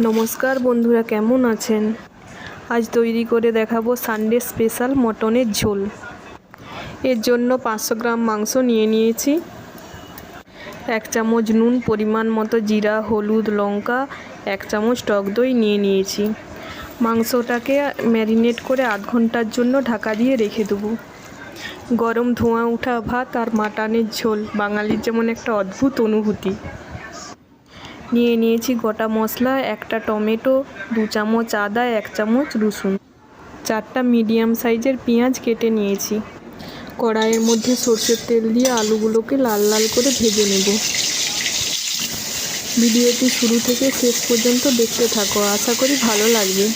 নমস্কার বন্ধুরা, কেমন আছেন? আজ তৈরি করে দেখাবো সানডে স্পেশাল মটনের ঝোল। এর জন্য পাঁচশো গ্রাম মাংস নিয়ে নিয়েছি। এক চামচ নুন পরিমাণ মতো জিরা, হলুদ, লঙ্কা, এক চামচ টক দই নিয়ে নিয়েছি। মাংসটাকে ম্যারিনেট করে আধ ঘণ্টার জন্য ঢাকা দিয়ে রেখে দেবো। গরম ধোঁয়া ওঠা ভাত আর মাটনের ঝোল বাঙালির যেমন একটা অদ্ভুত অনুভূতি। নিয়ে নিয়েছি গোটা মশলা, একটা টমেটো, দু চামচ আদা, এক চামচ রসুন। চারটা মিডিয়াম সাইজের পেঁয়াজ কেটে নিয়েছি। কড়াইয়ের মধ্যে সর্ষের তেল দিয়ে আলুগুলোকে লাল লাল করে ভেজে নেব। ভিডিওটি শুরু থেকে শেষ পর্যন্ত দেখতে থাকো, আশা করি ভালো লাগবে।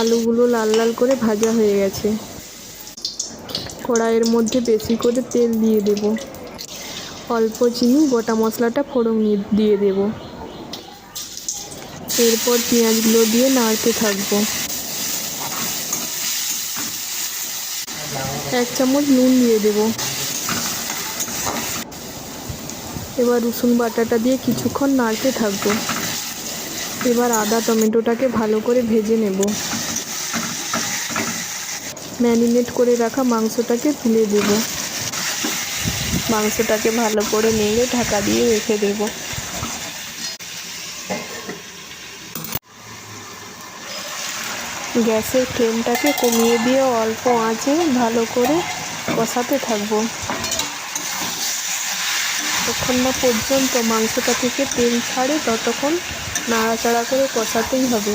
আলুগুলো লাল লাল করে ভাজা হয়ে গেছে। কড়াইয়ের মধ্যে বেশি করে তেল দিয়ে দেব। অল্প চিনি, গোটা মশলাটা ফোড়ন দিয়ে দেব। এরপর পেঁয়াজগুলো দিয়ে নাড়তে থাকব। এক চামচ নুন দিয়ে দেব। এবার রসুন বাটাটা দিয়ে কিছুক্ষণ নাড়তে থাকব। এবার আদা টমেটোটাকে ভালো করে ভেজে নেব। ম্যারিনেট করে রাখা মাংসটাকে তুলে দেব। মাংসটাকে ভালো করে নেড়ে ঢাকা দিয়ে রেখে দেব। গ্যাসের ফ্লেমটাকে কমিয়ে দিয়ে অল্প আঁচে ভালো করে কষাতে থাকব। যতক্ষণ না পর্যন্ত মাংসটা থেকে তেল ছাড়ে ততক্ষণ নাড়াচাড়া করে কষাতেই হবে।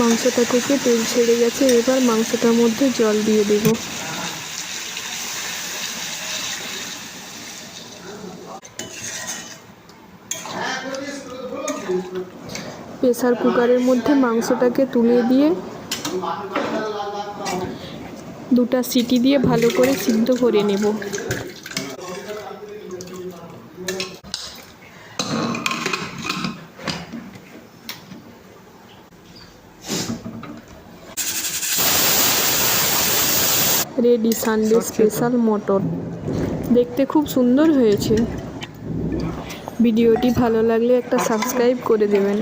মাংসটা থেকে তেল ছেড়ে গেছে, এবার মাংসটার মধ্যে জল দিয়ে দেব। প্রেসার কুকারের মধ্যে মাংসটাকে তুলে দিয়ে দুটা সিটি দিয়ে ভালো করে সিদ্ধ করে নেব। রেডি সানডে স্পেশাল মটর দেখতে খুব সুন্দর হয়েছে। ভিডিওটি ভালো লাগলে একটা সাবস্ক্রাইব করে দেবেন।